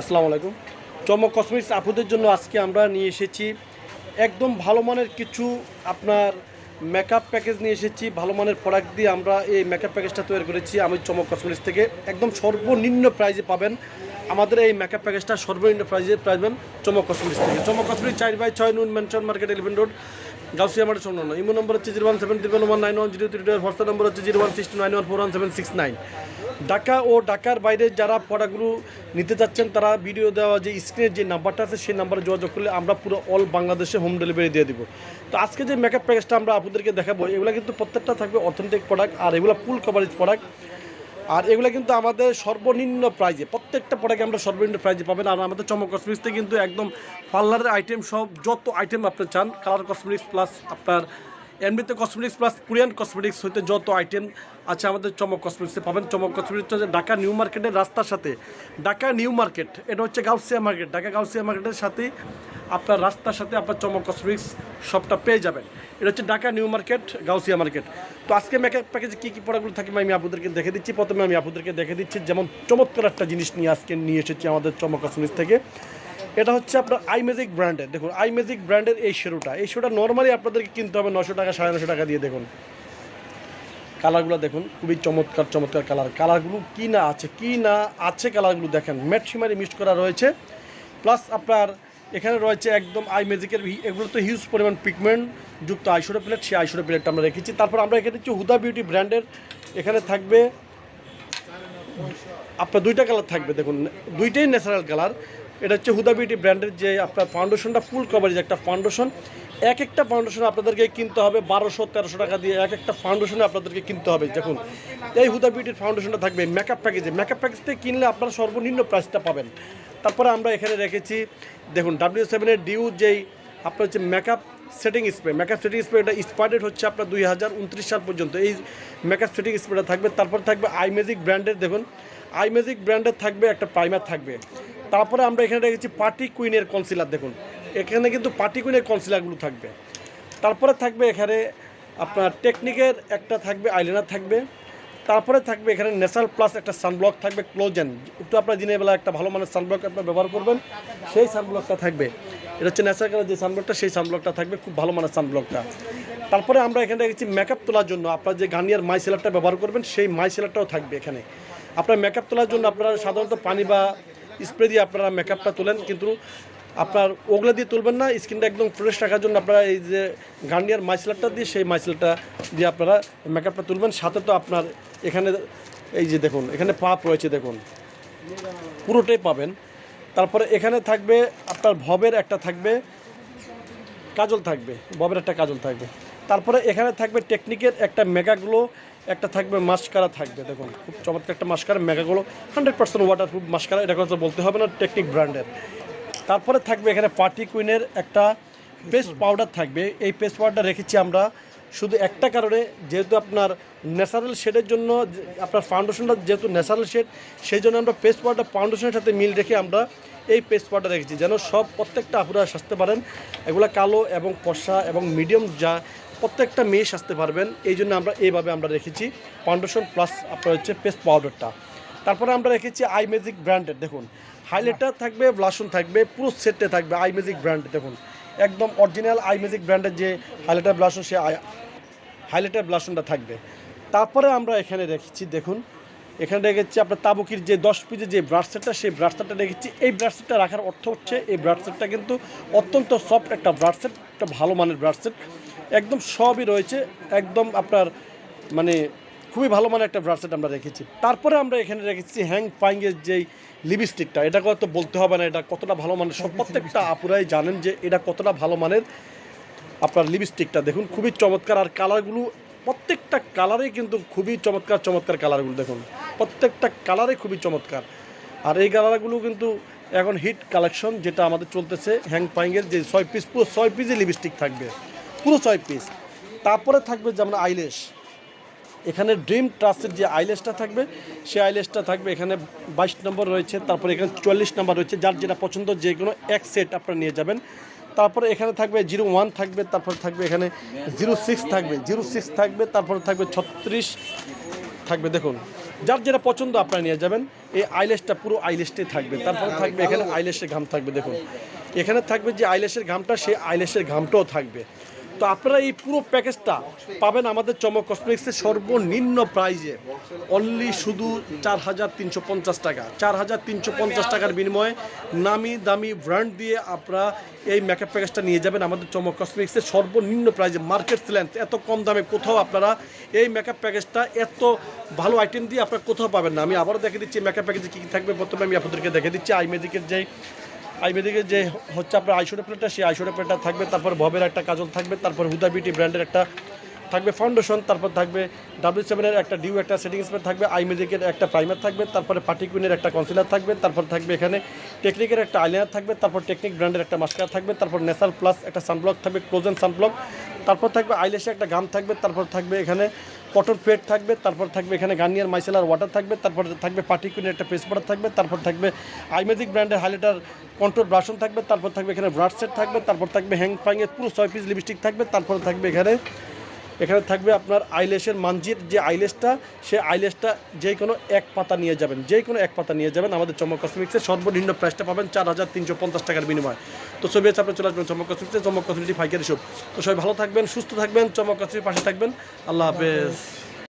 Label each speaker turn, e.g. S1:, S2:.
S1: আসসালামু আলাইকুম। চমক কসমেটিক্স আপুদের জন্য আজকে আমরা নিয়ে এসেছি একদম ভালো মানের কিছু আপনার মেকআপ প্যাকেজ নিয়ে এসেছি। ভালো মানের প্রোডাক্ট দিয়ে আমরা এই মেকআপ প্যাকেজটা তৈরি করেছি আমি চমক কসমেটিক্স থেকে। একদম সর্বনিম্ন প্রাইজে পাবেন। আমাদের এই মেকআপ প্যাকেজটা সর্বনিম্ন প্রাইজে পাবেন চমক কসমেটিক্স থেকে। চমক কসমেটিক্স চার বাই ছয় noon mansion market eleven road. Gausia market সম্পন্ন ইমো নম্বর হচ্ছে zero one seven triple one nine one zero three two WhatsApp number হচ্ছে zero one six nine one four one seven six nine. Dhaka ও ঢাকার বাইরে যারা প্রোডাক্টগুলো নিতে যাচ্ছেন তারা ভিডিও দেওয়া যে স্ক্রিনের যে নাম্বারটা আছে, সেই নাম্বারে যোগাযোগ করলে আমরা পুরো অল বাংলাদেশে হোম ডেলিভারি দিয়ে দিব। তো আজকে যে মেকআপ প্যাকেজটা আমরা আপনাদেরকে দেখাবো, এগুলো কিন্তু প্রত্যেকটা থাকবে অথেন্টিক প্রোডাক্ট আর এগুলো ফুল কভারেজ প্রোডাক্ট আর এগুলো কিন্তু আমাদের সর্বনিম্ন প্রাইজে প্রত্যেকটা প্রোডাক্ট আমরা সর্বনিম্ন প্রাইজে পাবেন। আর আমাদের চমক কসমেটিক্সতে কিন্তু একদম পার্লারের আইটেম সব যত আইটেম আপনি চান কালার কসমেটিক্স প্লাস আপনার এমনিতে কসমেটিক্স প্লাস কোরিয়ান কসমেটিক্স হইতে যত আইটেম আছে আমাদের চমক কসমেটিক্সে পাবেন। চমক কসমেটিক্স হচ্ছে ঢাকা নিউ মার্কেটের রাস্তার সাথে, ঢাকা নিউ মার্কেট, এটা হচ্ছে গাউসিয়া মার্কেট। ঢাকা গাউসিয়া মার্কেটের সাথে আপনার রাস্তার সাথে আপনার চমক কসমেটিক্স সবটা পেয়ে যাবেন। এটা হচ্ছে Dhaka new market, Gausia market. তো আজকে মেকআপ প্যাকেজে কী কী প্রোডাক্টগুলো থাকে আমি আপনাদেরকে দেখে দিচ্ছি। প্রথমে আমি আপনাদেরকে দেখে দিচ্ছি যেমন চমৎকার একটা জিনিস নিয়ে আজকে নিয়ে এসেছি আমাদের চমক কসমেটিক্স থেকে। এটা হচ্ছে আপনার আই ম্যাজিক ব্র্যান্ডের দেখুন আই ম্যাজিক ব্র্যান্ডের এই শেরুটা এই শেরুটা নর্মালি আপনাদেরকে কিনতে হবে নশো টাকা, সাড়ে নশো টাকা দিয়ে, দেখুন। কালারগুলো দেখুন, খুবই চমৎকার চমৎকার কালার। কালারগুলো কি না আছে, কি না আছে কালারগুলো দেখেন। ম্যাট সিমারি মিক্স করা রয়েছে। প্লাস আপনার এখানে রয়েছে একদম আই ম্যাজিকের এগুলো তো হিউজ পরিমাণ পিগমেন্ট যুক্ত আইশোডো প্লেট সেই আইশোডো প্লেটটা আমরা রেখেছি। তারপর আমরা এখানে হচ্ছে হুদা বিউটি ব্র্যান্ডের এখানে থাকবে আপনার দুইটা কালার থাকবে, দেখুন, দুইটাই ন্যাচারাল কালার এটা হচ্ছে হুদা বিউটি ব্র্যান্ডের যে আপনার ফাউন্ডেশনটা ফুল কভারেজ একটা ফাউন্ডেশন এক একটা ফাউন্ডেশন আপনাদেরকে কিনতে হবে বারোশো, তেরোশো টাকা দিয়ে এক একটা ফাউন্ডেশনে আপনাদেরকে কিনতে হবে। দেখুন, এই হুদা বিউটির ফাউন্ডেশনটা থাকবে মেকআপ প্যাকেজে মেকআপ প্যাকেজ থেকে কিনলে আপনারা সর্বনিম্ন প্রাইসটা পাবেন। তারপরে আমরা এখানে রেখেছি, দেখুন ডাব্লিউ সেভেনের ডিউ যেই আপনার হচ্ছে makeup setting spray makeup setting spray এটা স্পার্টেড হচ্ছে আপনার দুই হাজার উনত্রিশ সাল পর্যন্ত। এই মেকআপ সেটিং স্প্রেটা থাকবে, তারপর থাকবে আই ম্যাজিক ব্র্যান্ডের দেখুন আই ম্যাজিক ব্র্যান্ডের থাকবে, একটা প্রাইমার থাকবে। তারপরে আমরা এখানে রেখেছি পার্টি কুইনের কনসিলার দেখুন, এখানে কিন্তু পার্টি কুইনের কনসিলারগুলো থাকবে। তারপরে থাকবে এখানে আপনার টেকনিকের একটা থাকবে আইলাইনার থাকবে। তারপরে থাকবে এখানে ন্যাচারাল প্লাস একটা সানব্লক থাকবে ক্লোজেন একটু আপনার দিনের বেলা একটা ভালো মানের সানব্লক আপনার ব্যবহার করবেন। সেই সানব্লকটা থাকবে। এটা হচ্ছে ন্যাচারাল যে সানব্লকটা সেই সানব্লকটা থাকবে। খুব ভালো মানের সানব্লকটা তারপরে আমরা এখানে রেখেছি মেকআপ তোলার জন্য আপনার যে গার্নিয়ার মাই সেলারটা ব্যবহার করবেন, সেই মাই সেলারটাও থাকবে এখানে। আপনার মেকআপ তোলার জন্য আপনারা সাধারণত পানি বা স্প্রে দিয়ে আপনারা মেকআপটা তোলেন, কিন্তু আপনার ওগুলো দিয়ে তুলবেন না, স্কিনটা একদম ফ্রেশ রাখার জন্য আপনারা এই যে গার্নিয়ার মাইসেলারটা দিয়ে সেই মাইসেলারটা দিয়ে আপনারা মেকআপটা তুলবেন। সাথে তো আপনার এখানে এই যে দেখুন, এখানে পাপ রয়েছে দেখুন, পুরোটাই পাবেন। তারপরে এখানে থাকবে আপনার ভবের একটা থাকবে, কাজল থাকবে ববের একটা কাজল থাকবে। তারপরে এখানে থাকবে টেকনিকের একটা মেগাগুলো একটা থাকবে মাস্কারা থাকবে, দেখুন, খুব চমৎকার একটা mascara মেগাগুলো hundred percent water waterproof mascara এটা কথা বলতে হবে না টেকনিক ব্র্যান্ডের তারপরে থাকবে এখানে পার্টি কুইনের একটা পেস্ট পাউডার থাকবে। এই পেস্ট পাউডার রেখেছি আমরা। শুধু একটা কারণে যেহেতু আপনার ন্যাচারাল শেডের জন্য আপনার ফাউন্ডেশনটা যেহেতু ন্যাচারাল শেড, সেই জন্য আমরা পেস্ট পাউডার ফাউন্ডেশনের সাথে মিল রেখে আমরা এই পেস্ট পাউডার রেখেছি, যেন সব প্রত্যেকটা আপুরা সাজতে পারেন। এগুলো কালো এবং কষা এবং মিডিয়াম যা, প্রত্যেকটা মেয়ে সাজতে পারবেন। এই জন্য আমরা এইভাবে আমরা রেখেছি। ফাউন্ডেশন প্লাস আপনার হচ্ছে পেস্ট পাউডারটা। তারপরে আমরা রেখেছি আই ম্যাজিক ব্র্যান্ডের, দেখুন। হাইলাইটার থাকবে ব্লাশন থাকবে, পুরো সেটে থাকবে আই ম্যাজিক ব্র্যান্ডের দেখুন। একদম অরিজিনাল আই ম্যাজিক ব্র্যান্ডের যে হাইলাইটার ব্লাশন সে হাইলাইটার ব্লাশনটা থাকবে। তারপরে আমরা এখানে রেখেছি, দেখুন, এখানে রেখেছি আপনার তাবুকির যে দশ পিসের যে ব্রাশ সেটটা সেই ব্রাশ সেটটা রেখেছি। এই ব্রাশ সেটটা রাখার অর্থ হচ্ছে, এই ব্রাশ সেটটা কিন্তু অত্যন্ত সফট একটা ব্রাশ সেট একটা ভালো মানের ব্রাশ সেট একদম সবই রয়েছে, একদম আপনার মানে খুবই ভালো মানের একটা ব্রাশ সেট আমরা রেখেছি। তারপরে আমরা এখানে রেখেছি হ্যাং পাইংয়ের যেই লিপস্টিকটা এটা তো বলতে হবে না, এটা কতটা ভালো মানের, সব প্রত্যেকটা আপুরাই জানেন যে এটা কতটা ভালো মানের আপনার লিপস্টিকটা। দেখুন, খুবই চমৎকার, আর কালারগুলো প্রত্যেকটা কালারেই কিন্তু খুবই চমৎকার চমৎকার কালারগুলো দেখুন, প্রত্যেকটা কালারে খুবই চমৎকার। আর এই কালারগুলো কিন্তু এখন হিট কালেকশন, যেটা আমাদের চলতেছে হ্যাং পাইংয়ের যে ছয় পিস, পুরো ছয় পিসই লিপস্টিক থাকবে, পুরো ছয় পিস। তারপরে থাকবে যেমন আইলেশ। এখানে ড্রিম ট্রাস্টের যে আইলেসটা থাকবে, সেই আইলেসটা থাকবে এখানে বাইশ নম্বর রয়েছে, তারপরে এখানে চুয়াল্লিশ নম্বর রয়েছে, যার যেটা পছন্দ যে কোনো এক সেট আপনারা নিয়ে যাবেন। তারপরে এখানে থাকবে জিরো ওয়ান থাকবে, তারপর থাকবে এখানে জিরো সিক্স থাকবে, জিরো সিক্স থাকবে, তারপরে থাকবে ছত্রিশ থাকবে, দেখুন। যার যেটা পছন্দ আপনারা নিয়ে যাবেন, এই আইলেসটা পুরো আইলেসটাই থাকবে। তারপর থাকবে এখানে আইলেসের ঘাম থাকবে, দেখুন। এখানে থাকবে যে আইলেসের ঘামটা, সেই আইলেসের ঘামটাও থাকবে। তো আপনারা এই পুরো প্যাকেজটা পাবেন আমাদের চমক কসমেটিক্সের সর্বনিম্ন প্রাইজে অনলি শুধু চার হাজার তিনশো পঞ্চাশ টাকা। চার হাজার তিনশো পঞ্চাশ টাকার বিনিময়ে নামি দামি ব্র্যান্ড দিয়ে আপনারা এই মেকআপ প্যাকেজটা নিয়ে যাবেন আমাদের চমক কসমেটিক্সের সর্বনিম্ন প্রাইজে মার্কেট চ্যালেঞ্জ এত কম দামে কোথাও আপনারা এই মেকআপ প্যাকেজটা এত ভালো আইটেম দিয়ে আপনারা কোথাও পাবেন না। আমি আবারও দেখে দিচ্ছি মেকআপ প্যাকেজে কী কী থাকবে। প্রথমে আমি আপনাদেরকে দেখে দিচ্ছি আই মেজিকের যেই আইমেদিকে যে হচ্ছে আপনার আইসোডে প্লেটটা, সেই আইসোডে প্লেটটা থাকবে, তারপর ভবের একটা কাজল থাকবে, তারপর হুদা বিউটি ব্র্যান্ডের একটা থাকবে ফাউন্ডেশন তারপর থাকবে ডাব্লিউ সেভেনের একটা ডিউ একটা সেটিং স্প্রে থাকবে আইমেদিকের একটা প্রাইমার থাকবে, তারপরে পার্টিকুইনের একটা কনসিলার থাকবে, তারপর থাকবে এখানে টেকনিকের একটা আইলাইনার থাকবে, তারপর টেকনিক ব্র্যান্ডের একটা মাস্কার থাকবে, তারপর নেসার প্লাস একটা সানব্লক থাকবে ক্লোজেন সানব্লক তারপর থাকবে আইলেসে একটা গাম থাকবে, তারপর থাকবে এখানে কটন পেট থাকবে, তারপর থাকবে এখানে গার্নিয়ার মাইসেলার ওয়াটার থাকবে, তারপর থাকবে পার্টিকুলার একটা পেস পাউডার থাকবে, তারপর থাকবে আইমেজিক ব্র্যান্ডের হাইলাইটার কন্ট্রোল ব্রাশন থাকবে, তারপর থাকবে এখানে ব্রাশ সেট থাকবে, তারপর থাকবে হ্যাং ফাইংয়ের পুরো ছয় পিস লিপস্টিক থাকবে, তারপর থাকবে এখানে এখানে থাকবে আপনার আইলেসের মানজির। যে আইলেসটা সে আইলেসটা যে কোনো এক পাতা নিয়ে যাবেন। যে কোনো এক পাতা নিয়ে যাবেন আমাদের চমক কসমিক্সের সর্বনিম্ন প্রাইসটা পাবেন চার হাজার তিনশো পঞ্চাশ টাকার বিনিময়। তো ছবি আছে, আপনি চলে আসবেন চমক কসমিক্সে চমক কসমিটি ফাইকারি সব তো সবাই ভালো থাকবেন, সুস্থ থাকবেন, চমক কসমির পাশে থাকবেন। আল্লাহ হাফেজ।